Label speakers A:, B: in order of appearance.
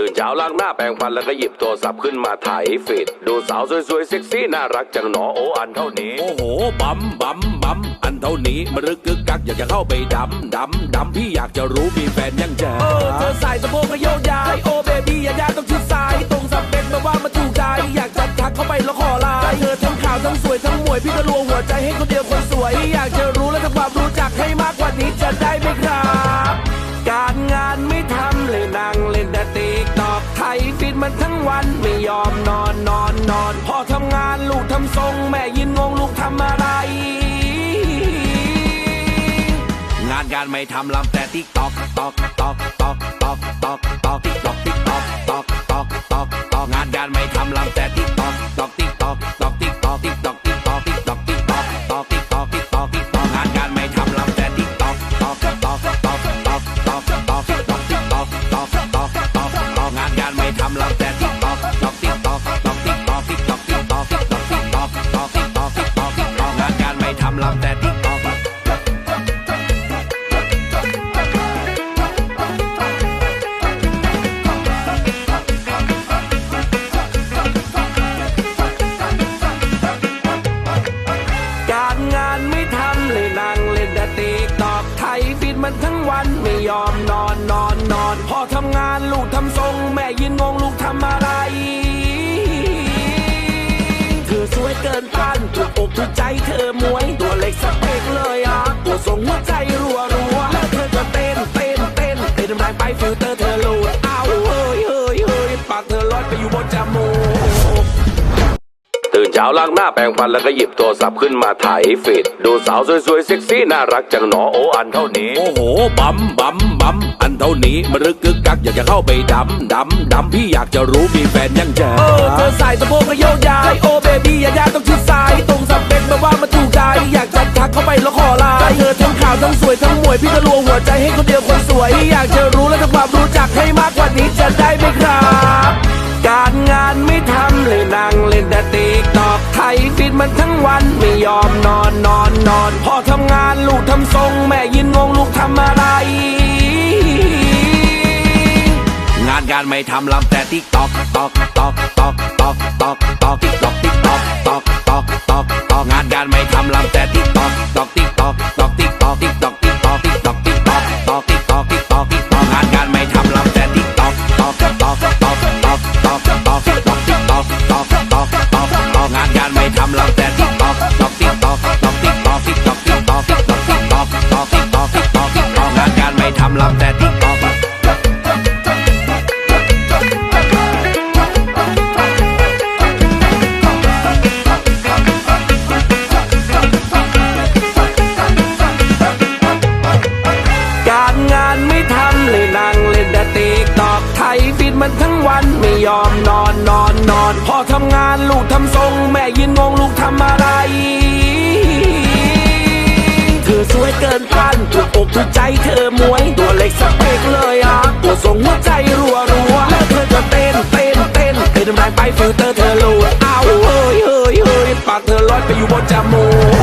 A: ตื่นเช้าล้างหน้าแปรงฟันแล้วก็หยิบโทรศัพท์ขึ้นมาถ่ายฟีดดูสาวสวยๆเซ็กซี่น่ารักจังหนอโออันเท่านี้
B: โอ้โหบัมบัมบัมอันเท่านี้มันรึกกึกกักอยากจะเข้าไปดำดำดำพี่อยากจะรู้มีแฟนยังเจอ
C: เออเธอใส่สะโพกก็โยกย้ายโอ้เบบี้อย่ายาต้องชิดซ้ายตรงสเปคแบบว่ามันถูกใจอยากจะทักเข้าไปแล้วขอลน์เธอทั้งขาวทั้งสวยทั้งหมวยพี่ก็รวมหัวใจให้คนเดียวคนสวยอยากจะรู้และทำความรู้จักให้มากกว่านี้จะได้ไหมครับ ยอมนอนนอนนอนพ่อทำงานลูกทำทรง แม่ยินงงลูกทำอะไร
B: งานการไม่ทำลำแต่ติ๊กตอกตอกตอกตอกตอกตอกตอกติ๊กตอกติ๊กตอกตอกตอกตอกตอกงานการไม่ทำลำแต่ติ๊ก การงานไม่ทำ
C: เลยนั่งเล่นแต่ติกตอกไทยฟิตมันทั้งวันไม่ยอมนอนนอนนอนพอทำงานลูกทำทรง แม่ยินงงลูกทำอะไรเธอสวยเกินต้านถูกอกถูกใจเธอมวย ตัวเล็กสเปกเลยอะตัวทรงหัวใจรัวรัวแล้วเธอก็เต้นเต้นเต้นเต้นแรงไปฟิลเตอร์เธอ
A: ตื่นเช้าล้างหน้าแปรงฟันแล้วก็หยิบโทรศัพท์ขึ้นมาถ่ายฟีดดูสาวสวยๆเซ็กซี่น่ารักจังหนอโออันเท่านี้
B: โอ้โหบัมบัมบัมอันเท่านี้มันรึกกึกกักอยากจะเข้าไปดำดำดำพี่อยากจะรู้มีแฟนยังจอ
C: เออเธอใส่สะโพกก็โยกย้ายโอ้เบบี้อย่ายาต้องชิดซ้ายตรงสเปคแบบว่ามันถูกใจอยากจะทักเข้าไปแล้วขอลน์เธอทั้งขาวทั้งสวยทั้งมวยพี่ก็รวหัวใจให้คนเดียวคนสวยอยากจะรู้และทำความรู้จักให้มากกว่านี้จะได้ไหมครับ การ มันทั้งวันไม่ยอมนอนนอนนอนพ่อทำงานลูกทำทรง แม่ยินงงลูกทำอะไร
B: งานการไม่ทำลำแต่ติ๊กตอกตอกตอกตอกตอกตอกตอกติ๊กตอกติ๊กตอก
C: การงานไม่ทำเลยนั่งเล่นแต่ติ๊กตอกไทยฟิตมันทั้งวันไม่ยอมนอนนอนนอนพอทำงานลูกทำทรง แม่ยินงงลูกทำอะไรเธอสวยเกินต้านถูกอกถูกใจเธอมวย ตัวเล็กสเปกเลยอะตัวทรงหัวใจรัวรัวแล้วเธอก็เต้นเต้นเต้นเต้นแรงไปฟิลเตอร์เธอหลุดอ้าวเฮ้ยเฮ้ยเฮ้ยปากเธอลอยไปอยู่บนจมูก